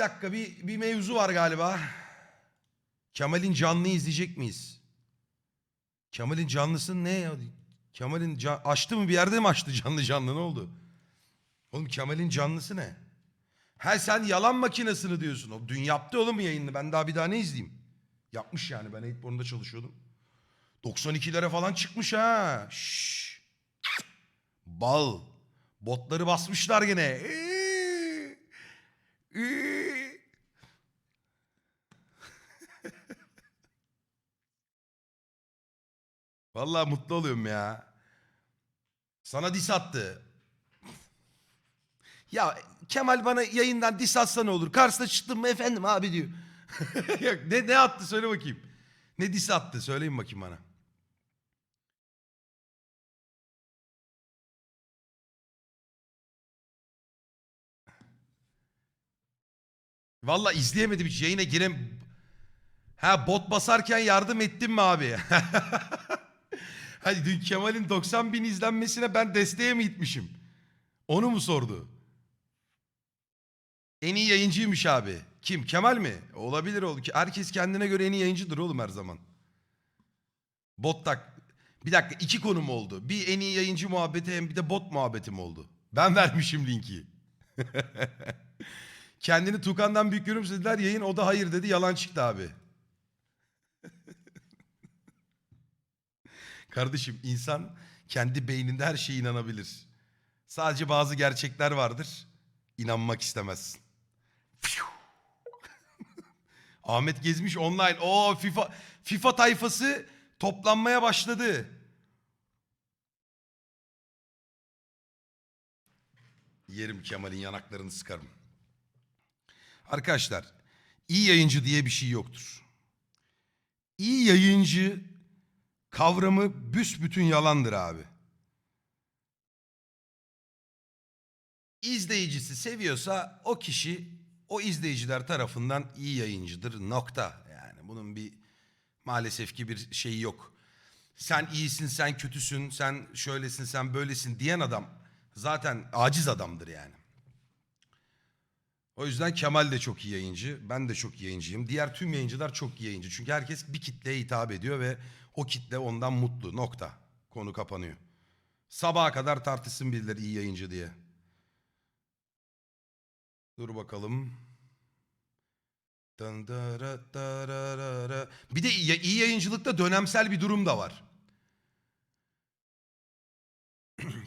Bir dakika bir, bir mevzu var galiba. Kemal'in canlıyı izleyecek miyiz? Kemal'in canlısı ne ya? Kemal'in can... açtı mı bir yerde mi açtı canlı canlı ne oldu? Oğlum Kemal'in canlısı ne? Ha sen yalan makinesini diyorsun. O dün yaptı oğlum yayını. Ben daha bir daha ne izleyeyim? Yapmış yani. Ben Eğitborn'da çalışıyordum. 92'lere falan çıkmış ha. Şşş. Bal. Botları basmışlar gene. Ee, ee. Vallahi mutlu oluyorum ya. Sana dis attı. Ya Kemal bana yayından dis atsa ne olur? Karşısına çıktım mı efendim abi diyor. Yok, ne, ne attı söyle bakayım. Ne dis attı söyleyin bakayım bana. Valla izleyemedim hiç yayına girem. Ha bot basarken yardım ettin mi abi? Hadi dün Kemal'in 90 bin izlenmesine ben desteğe mi gitmişim? Onu mu sordu? En iyi yayıncıymış abi. Kim? Kemal mi? Olabilir oğlum. Herkes kendine göre en iyi yayıncıdır oğlum her zaman. Bot tak. Bir dakika iki konum oldu. Bir en iyi yayıncı muhabbeti hem bir de bot muhabbetim oldu. Ben vermişim linki. Kendini Tukan'dan büyük dediler. Yayın o da hayır dedi. Yalan çıktı abi. Kardeşim insan kendi beyninde her şeye inanabilir. Sadece bazı gerçekler vardır. İnanmak istemezsin. Ahmet Gezmiş online. O FIFA FIFA tayfası toplanmaya başladı. Yerim Kemal'in yanaklarını sıkarım. Arkadaşlar, iyi yayıncı diye bir şey yoktur. İyi yayıncı kavramı büsbütün yalandır abi. İzleyicisi seviyorsa o kişi o izleyiciler tarafından iyi yayıncıdır nokta. Yani bunun bir maalesef ki bir şeyi yok. Sen iyisin, sen kötüsün, sen şöylesin, sen böylesin diyen adam zaten aciz adamdır yani. O yüzden Kemal de çok iyi yayıncı. Ben de çok yayıncıyım. Diğer tüm yayıncılar çok iyi yayıncı. Çünkü herkes bir kitleye hitap ediyor ve o kitle ondan mutlu. Nokta. Konu kapanıyor. Sabaha kadar tartışsın birileri iyi yayıncı diye. Dur bakalım. Bir de iyi yayıncılıkta dönemsel bir durum da var.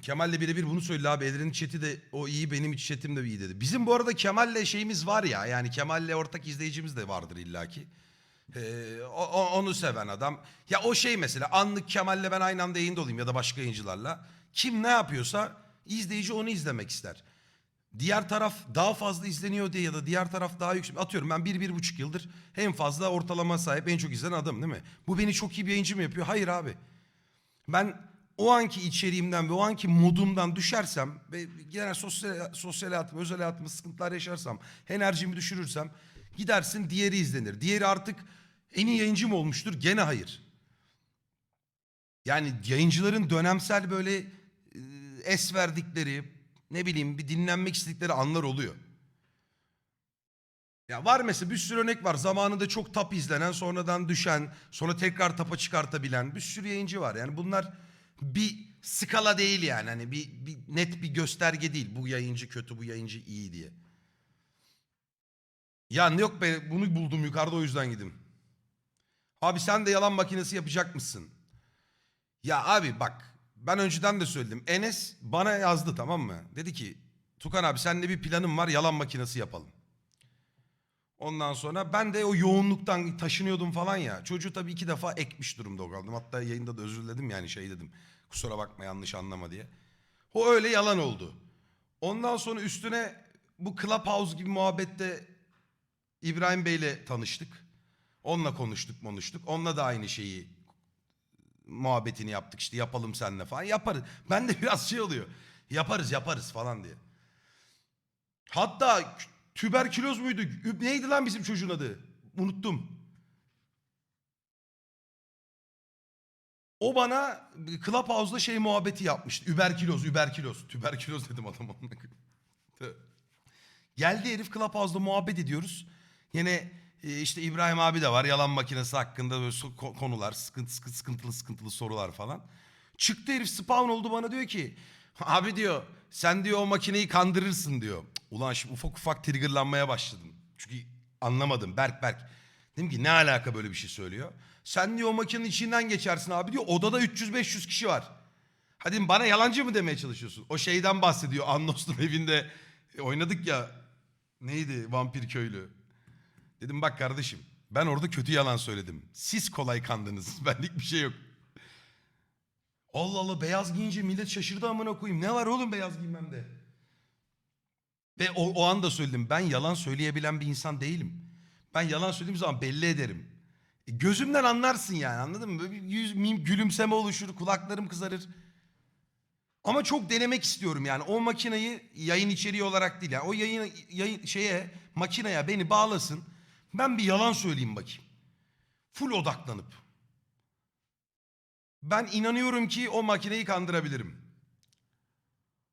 Kemal'le birebir bunu söyledi abi. Edren'in chat'i de o iyi benim iç chat'im de iyi dedi. Bizim bu arada Kemal'le şeyimiz var ya. Yani Kemal'le ortak izleyicimiz de vardır illaki. Ee, o- o- onu seven adam. Ya o şey mesela anlık Kemal'le ben aynı anda yayında olayım ya da başka yayıncılarla. Kim ne yapıyorsa izleyici onu izlemek ister. Diğer taraf daha fazla izleniyor diye ya da diğer taraf daha yüksek. Atıyorum ben bir, bir buçuk yıldır en fazla ortalama sahip en çok izlenen adam değil mi? Bu beni çok iyi bir yayıncı mı yapıyor? Hayır abi. Ben o anki içeriğimden ve o anki modumdan düşersem ve genel sosyal, sosyal hayatım, özel hayatımda sıkıntılar yaşarsam, enerjimi düşürürsem gidersin diğeri izlenir. Diğeri artık en iyi yayıncı mı olmuştur? Gene hayır. Yani yayıncıların dönemsel böyle e, es verdikleri, ne bileyim bir dinlenmek istedikleri anlar oluyor. Ya var mesela bir sürü örnek var. Zamanında çok tap izlenen, sonradan düşen, sonra tekrar tapa çıkartabilen bir sürü yayıncı var. Yani bunlar bir skala değil yani. Hani bir, bir net bir gösterge değil. Bu yayıncı kötü, bu yayıncı iyi diye. Ya ne yok be bunu buldum yukarıda o yüzden gidim. Abi sen de yalan makinesi yapacak mısın? Ya abi bak ben önceden de söyledim. Enes bana yazdı tamam mı? Dedi ki Tukan abi seninle bir planım var yalan makinesi yapalım. Ondan sonra ben de o yoğunluktan taşınıyordum falan ya. Çocuğu tabii iki defa ekmiş durumda kaldım. Hatta yayında da özür diledim yani şey dedim. Kusura bakma yanlış anlama diye. O öyle yalan oldu. Ondan sonra üstüne bu Clubhouse gibi muhabbette İbrahim Bey'le tanıştık. Onunla konuştuk konuştuk. Onunla da aynı şeyi muhabbetini yaptık işte yapalım seninle falan yaparız. Ben de biraz şey oluyor. Yaparız yaparız falan diye. Hatta tüberküloz muydu? Neydi lan bizim çocuğun adı? Unuttum. O bana Clubhouse'da şey muhabbeti yapmıştı. Überküloz, überküloz. Tüberküloz dedim adama. Geldi herif Clubhouse'da muhabbet ediyoruz. Yine e, işte İbrahim abi de var. Yalan makinesi hakkında böyle konular, sıkıntı, sıkıntılı sıkıntılı sorular falan. Çıktı herif spawn oldu bana diyor ki abi diyor sen diyor o makineyi kandırırsın diyor. Ulan şimdi ufak ufak triggerlanmaya başladım. Çünkü anlamadım Berk Berk. Dedim ki ne alaka böyle bir şey söylüyor. Sen diyor o makinenin içinden geçersin abi diyor. Odada 300-500 kişi var. Hadi bana yalancı mı demeye çalışıyorsun? O şeyden bahsediyor. Annos'un evinde e, oynadık ya. Neydi? Vampir köylü. Dedim bak kardeşim ben orada kötü yalan söyledim. Siz kolay kandınız. Benlik bir şey yok. Allah Allah beyaz giyince millet şaşırdı amına koyayım. Ne var oğlum beyaz giymemde? Ve o, o anda söyledim. Ben yalan söyleyebilen bir insan değilim. Ben yalan söylediğim zaman belli ederim. E, gözümden anlarsın yani anladın mı? Böyle yüz, mim, gülümseme oluşur, kulaklarım kızarır. Ama çok denemek istiyorum yani. O makineyi yayın içeriği olarak değil. Yani o yayın, yayın şeye, makineye beni bağlasın. Ben bir yalan söyleyeyim bakayım. Full odaklanıp. Ben inanıyorum ki o makineyi kandırabilirim.